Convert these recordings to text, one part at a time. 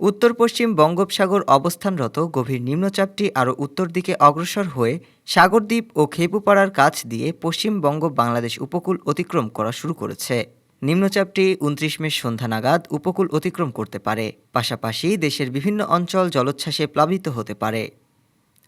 উত্তর পশ্চিম বঙ্গোপসাগর অবস্থানরত গভীর নিম্নচাপটি আরও উত্তর দিকে অগ্রসর হয়ে সাগরদ্বীপ ও খেপুপাড়ার কাছ দিয়ে পশ্চিমবঙ্গ বাংলাদেশ উপকূল অতিক্রম করা শুরু করেছে। নিম্নচাপটি উনত্রিশ মে সন্ধ্যা নাগাদ উপকূল অতিক্রম করতে পারে, পাশাপাশি দেশের বিভিন্ন অঞ্চল জলোচ্ছ্বাসে প্লাবিত হতে পারে।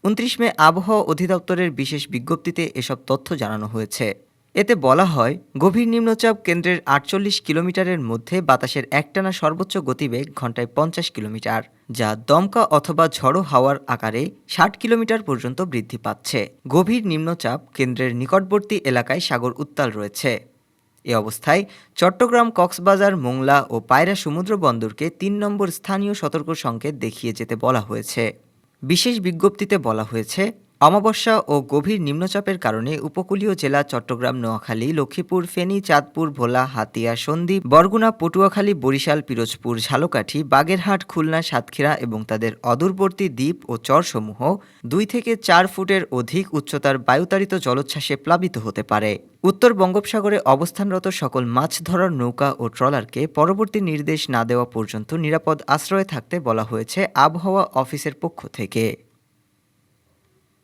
উনত্রিশ মে আবহাওয়া অধিদপ্তরের বিশেষ বিজ্ঞপ্তিতে এসব তথ্য জানানো হয়েছে। এতে বলা হয়, গভীর নিম্নচাপ কেন্দ্রের আটচল্লিশ কিলোমিটারের মধ্যে বাতাসের একটানা সর্বোচ্চ গতিবেগ ঘন্টায় পঞ্চাশ কিলোমিটার, যা দমকা অথবা ঝড়ো হাওয়ার আকারে ষাট কিলোমিটার পর্যন্ত বৃদ্ধি পাচ্ছে। গভীর নিম্নচাপ কেন্দ্রের নিকটবর্তী এলাকায় সাগর উত্তাল রয়েছে। এ অবস্থায় চট্টগ্রাম, কক্সবাজার, মোংলা ও পায়রা সমুদ্র বন্দরকে তিন নম্বর স্থানীয় সতর্ক সংকেত দেখিয়ে যেতে বলা হয়েছে। বিশেষ বিজ্ঞপ্তিতে বলা হয়েছে অমাবস্যা ও গভীর নিম্নচাপের কারণে উপকূলীয় জেলা চট্টগ্রাম, নোয়াখালী, লক্ষ্মীপুর, ফেনী, চাঁদপুর, ভোলা, হাতিয়া, সন্দ্বীপ, বরগুনা, পটুয়াখালী, বরিশাল, পিরোজপুর, ঝালকাঠি, বাগেরহাট, খুলনা, সাতক্ষীরা এবং তাদের অদূরবর্তী দ্বীপ ও চরসমূহ দুই থেকে চার ফুটের অধিক উচ্চতার বায়ুতাড়িত জলোচ্ছ্বাসে প্লাবিত হতে পারে। উত্তর বঙ্গোপসাগরে অবস্থানরত সকল মাছ ধরার নৌকা ও ট্রলারকে পরবর্তী নির্দেশ না দেওয়া পর্যন্ত নিরাপদ আশ্রয়ে থাকতে বলা হয়েছে আবহাওয়া অফিসের পক্ষ থেকে।